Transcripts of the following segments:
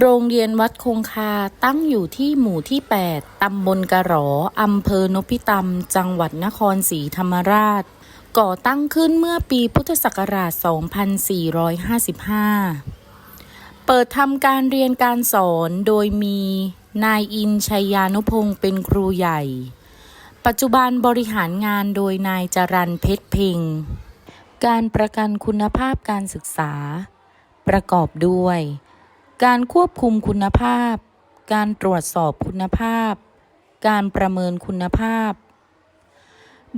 โรงเรียนวัดคงคาตั้งอยู่ที่หมู่ที่ 8 ตำบลกระหรออำเภอนพิตำจังหวัดนครศรีธรรมราช ก่อตั้งขึ้นเมื่อปีพุทธศักราช 2455 เปิดทำการเรียนการสอนโดยมีนายอินชัยยานุพงศ์เป็นครูใหญ่ ปัจจุบันบริหารงานโดยนายจรันเพชรเพ็ง การประกันคุณภาพการศึกษา ประกอบด้วย การควบคุมคุณภาพ การตรวจสอบคุณภาพ การประเมินคุณภาพ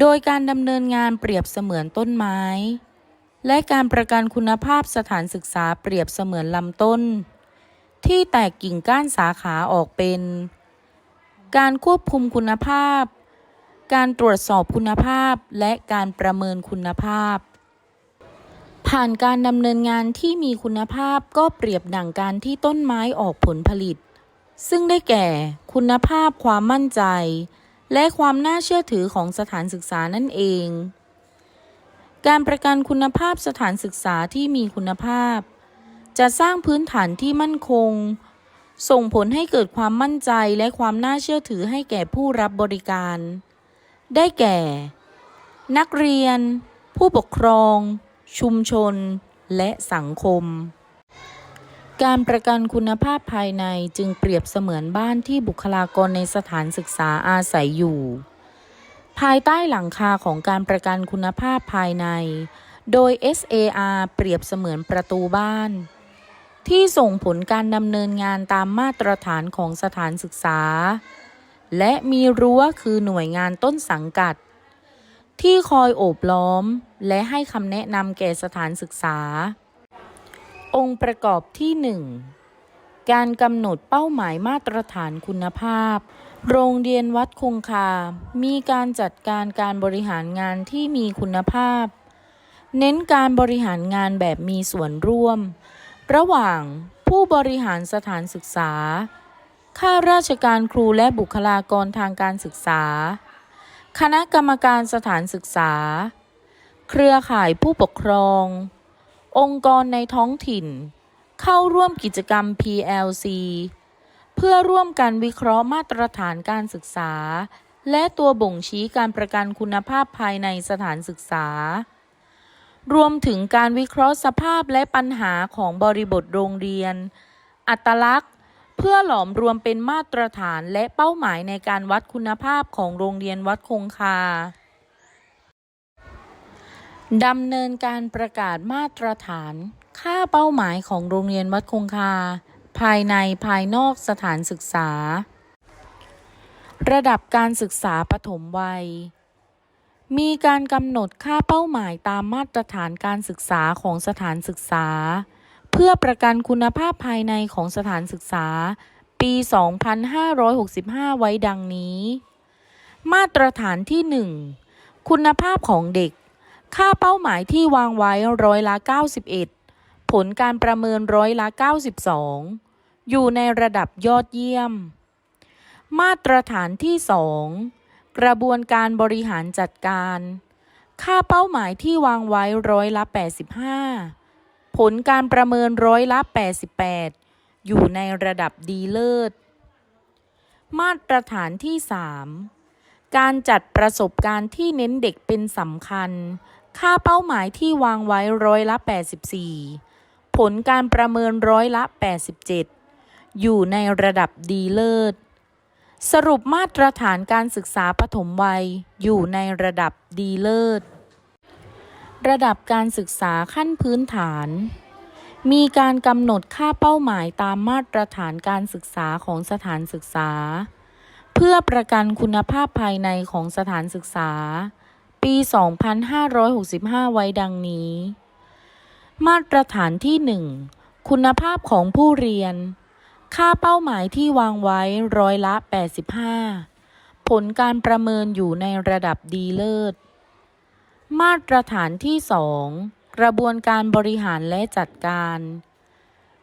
โดยการดำเนินงานเปรียบเสมือนต้นไม้ และการประกันคุณภาพสถานศึกษาเปรียบเสมือนลำต้น ที่แตกกิ่งก้านสาขาออกเป็น การควบคุมคุณภาพ การตรวจสอบคุณภาพและการประเมินคุณภาพ ผ่านการดำเนินงานที่มีคุณภาพก็เปรียบดั่งการที่ต้นไม้ออกผลผลิต ซึ่งได้แก่คุณภาพความมั่นใจ และความน่าเชื่อถือของสถานศึกษานั่นเอง การประกันคุณภาพสถานศึกษาที่มีคุณภาพ จะสร้างพื้นฐานที่มั่นคง ส่งผลให้เกิดความมั่นใจและความน่าเชื่อถือให้แก่ผู้รับบริการ ได้แก่ นักเรียน ผู้ปกครอง ชุมชน และสังคม การประกันคุณภาพภายในจึงเปรียบเสมือนบ้านที่บุคลากรในสถานศึกษาอาศัยอยู่ ภายใต้หลังคาของการประกันคุณภาพภายใน โดย SAR เปรียบเสมือนประตูบ้าน ที่ส่งผลการดำเนินงานตามมาตรฐานของสถานศึกษา และมีรั้วคือหน่วยงานต้นสังกัด ที่คอยโอบล้อม และให้คำแนะนำแก่สถานศึกษา องค์ประกอบที่ 1 การกำหนดเป้าหมายมาตรฐานคุณภาพ โรงเรียนวัดคงคา มีการจัดการการบริหารงานที่มีคุณภาพ เน้นการบริหารงานแบบมีส่วนร่วม ระหว่างผู้บริหารสถานศึกษา ข้าราชการครูและบุคลากรทางการศึกษา คณะกรรมการสถานศึกษา เครือข่ายผู้ปกครอง องค์กรในท้องถิ่น เข้าร่วมกิจกรรม PLC เพื่อร่วมกันวิเคราะห์มาตรฐานการศึกษา และตัวบ่งชี้การประกันคุณภาพภายในสถานศึกษา รวมถึงการวิเคราะห์สภาพและปัญหาของบริบทโรงเรียน อัตลักษณ์ เพื่อหลอมรวมเป็นมาตรฐานและเป้าหมายในการวัดคุณภาพของโรงเรียนวัดคงคาดำเนินการประกาศมาตรฐาน ค่าเป้าหมายของโรงเรียนวัดคงคา ภายในภายนอกสถานศึกษา ระดับการศึกษาปฐมวัย มีการกำหนดค่าเป้าหมายตามมาตรฐานการศึกษาของสถานศึกษา พื่อประกันคุณภาพภายในของสถานศึกษา ปี 2565 ไว้ดังนี้ มาตรฐานที่ 1 คุณภาพของเด็ก ค่าเป้าหมายที่วางไว้ร้อยละ91 ผลการประเมินร้อยละ92 อยู่ในระดับยอดเยี่ยม มาตรฐานที่ 2 กระบวนการบริหารจัดการ ค่าเป้าหมายที่วางไว้ร้อยละ85 ผลการประเมินร้อยละ 88 อยู่ในระดับดีเลิศ มาตรฐานที่ 3 การจัดประสบการณ์ที่เน้นเด็กเป็นสำคัญ ค่าเป้าหมายที่วางไว้ร้อยละ 84 ผลการประเมินร้อยละ 87 อยู่ในระดับดีเลิศ สรุปมาตรฐานการศึกษาปฐมวัยอยู่ในระดับดีเลิศ ระดับการศึกษาขั้นพื้นฐาน มีการกำหนดค่าเป้าหมายตามมาตรฐานการศึกษาของสถานศึกษา เพื่อประกันคุณภาพภายในของสถานศึกษา ปี 2565 ไว้ดังนี้ มาตรฐานที่ 1 คุณภาพของผู้เรียน ค่าเป้าหมายที่วางไว้ร้อยละ 85 ผลการประเมินอยู่ในระดับดีเลิศ มาตรฐานที่2กระบวนการบริหารและจัดการ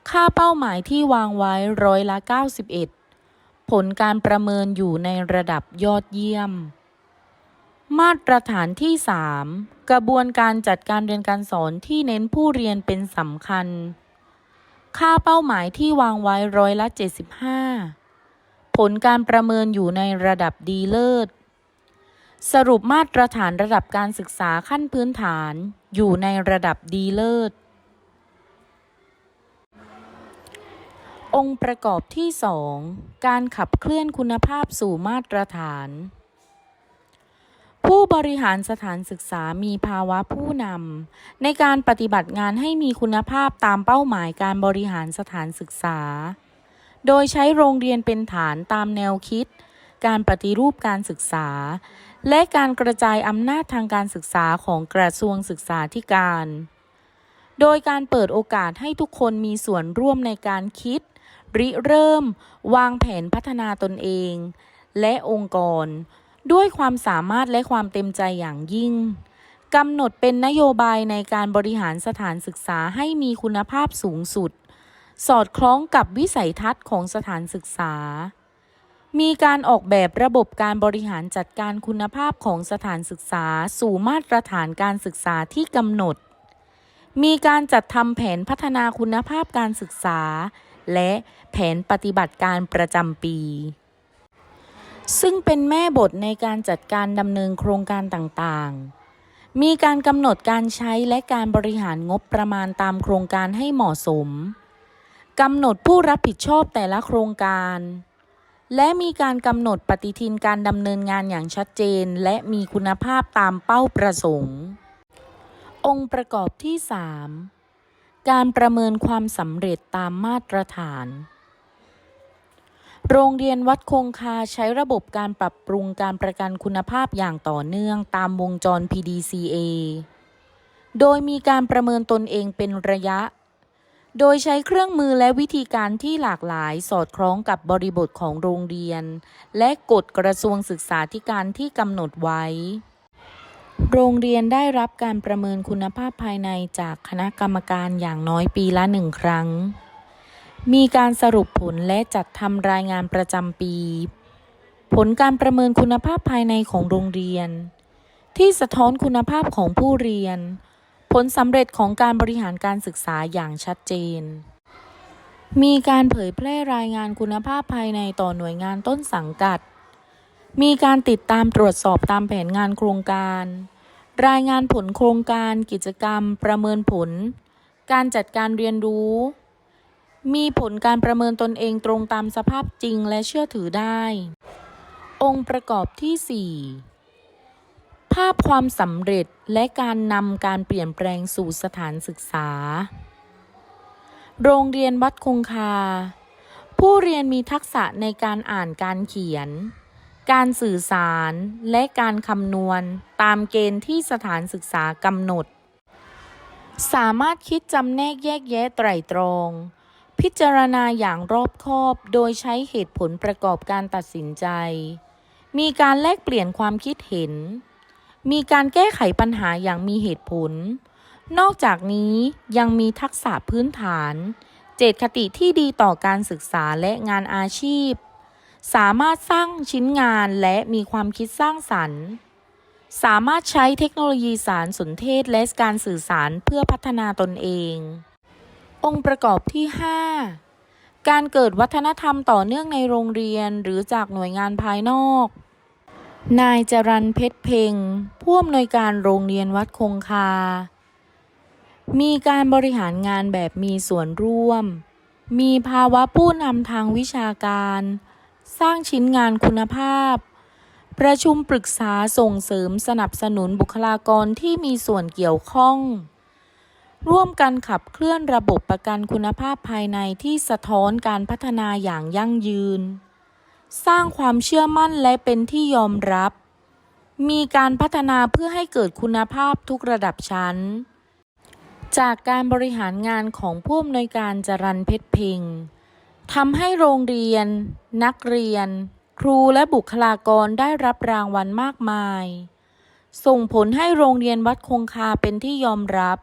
ค่าเป้าหมายที่วางไว้ร้อยละ 91 ผลการประเมินอยู่ในระดับยอดเยี่ยม มาตรฐานที่ 3 กระบวนการจัดการเรียนการสอนที่เน้นผู้เรียนเป็นสำคัญ ค่าเป้าหมายที่วางไว้ร้อยละ 75 ผลการประเมินอยู่ในระดับดีเลิศ สรุปมาตรฐานระดับการศึกษาขั้นพื้นฐานอยู่ในระดับดีเลิศ องค์ประกอบที่ 2 การขับเคลื่อนคุณภาพสู่มาตรฐาน ผู้บริหารสถานศึกษามีภาวะผู้นำในการปฏิบัติงานให้มีคุณภาพตามเป้าหมายการบริหารสถานศึกษา โดยใช้โรงเรียนเป็นฐานตามแนวคิด การปฏิรูปการศึกษา และการกระจายอำนาจทางการศึกษาของกระทรวงศึกษาธิการ โดยการเปิดโอกาสให้ทุกคนมีส่วนร่วมในการคิด ริเริ่ม วางแผนพัฒนาตนเอง และองค์กร ด้วยความสามารถและความเต็มใจอย่างยิ่งกำหนดเป็นนโยบายในการบริหารสถานศึกษาให้มีคุณภาพสูงสุด สอดคล้องกับวิสัยทัศน์ของสถานศึกษา มีการออกแบบระบบการบริหารจัดการคุณภาพของสถานศึกษาสู่มาตรฐานการศึกษาที่กำหนด มีการจัดทำแผนพัฒนาคุณภาพการศึกษา และแผนปฏิบัติการประจำปี ซึ่งเป็นแม่บทในการจัดการดำเนินโครงการต่างๆ มีการกำหนดการใช้และการบริหารงบประมาณตามโครงการให้เหมาะสม กำหนดผู้รับผิดชอบแต่ละโครงการ และมีการกำหนดปฏิทินการดำเนินงานอย่างชัดเจน และมีคุณภาพตามเป้าประสงค์ องค์ประกอบที่ 3 การประเมินความสำเร็จตามมาตรฐาน โรงเรียนวัดคงคาใช้ระบบการปรับปรุงการประกันคุณภาพอย่างต่อเนื่องตามวงจร PDCA โดยมีการประเมินตนเองเป็นระยะ โดยใช้เครื่องมือและวิธีการที่หลากหลายสอดคล้องกับบริบทของโรงเรียน และกฎกระทรวงศึกษาธิการที่กำหนดไว้ โรงเรียนได้รับการประเมินคุณภาพภายในจากคณะกรรมการอย่างน้อยปีละหนึ่งครั้ง มีการสรุปผลและจัดทำรายงานประจำปี ผลการประเมินคุณภาพภายในของโรงเรียน ที่สะท้อนคุณภาพของผู้เรียน ผลสำเร็จของการบริหารการศึกษาอย่างชัดเจน มีการเผยแพร่รายงานคุณภาพภายในต่อหน่วยงานต้นสังกัด มีการติดตามตรวจสอบตามแผนงานโครงการ รายงานผลโครงการกิจกรรม ประเมินผล การจัดการเรียนรู้ มีผลการประเมินตนเองตรงตามสภาพจริงและเชื่อถือได้ องค์ประกอบที่ 4 ภาพความสำเร็จและการนำการเปลี่ยนแปลงสู่สถานศึกษา โรงเรียนวัดคงคา ผู้เรียนมีทักษะในการอ่านการเขียน การสื่อสารและการคำนวณตามเกณฑ์ที่สถานศึกษากำหนด สามารถคิดจำแนกแยกแยะไตรตรองพิจารณาอย่างรอบคอบโดยใช้เหตุผลประกอบการตัดสินใจ มีการแลกเปลี่ยนความคิดเห็น มีการแก้ไขปัญหาอย่างมีเหตุผล นอกจากนี้ยังมีทักษะพื้นฐาน เจตคติที่ดีต่อการศึกษาและงานอาชีพ สามารถสร้างชิ้นงานและมีความคิดสร้างสรรค์ สามารถใช้เทคโนโลยีสารสนเทศและการสื่อสารเพื่อพัฒนาตนเอง องค์ประกอบที่ 5 การเกิดวัฒนธรรมต่อเนื่องในโรงเรียนหรือจากหน่วยงานภายนอก นายจรันเพชรเพ็งผู้อำนวยการโรงเรียนวัดคงคา มีการบริหารงานแบบมีส่วนร่วม มีภาวะผู้นำทางวิชาการ สร้างชิ้นงานคุณภาพ ประชุมปรึกษาส่งเสริมสนับสนุนบุคลากรที่มีส่วนเกี่ยวข้อง ร่วมกันขับเคลื่อนระบบประกันคุณภาพภายในที่สะท้อนการพัฒนาอย่างยั่งยืน สร้างความเชื่อมั่นและเป็นที่ยอมรับ มีการพัฒนาเพื่อให้เกิดคุณภาพทุกระดับชั้น จากการบริหารงานของผู้อำนวยการจรันเพชรเพ็งทำให้โรงเรียน นักเรียน ครูและบุคลากรได้รับรางวัลมากมาย ส่งผลให้โรงเรียนวัดคงคาเป็นที่ยอมรับ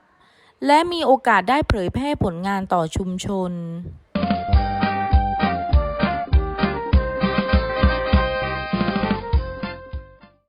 และมีโอกาสได้เผยแพร่ผลงานต่อชุมชน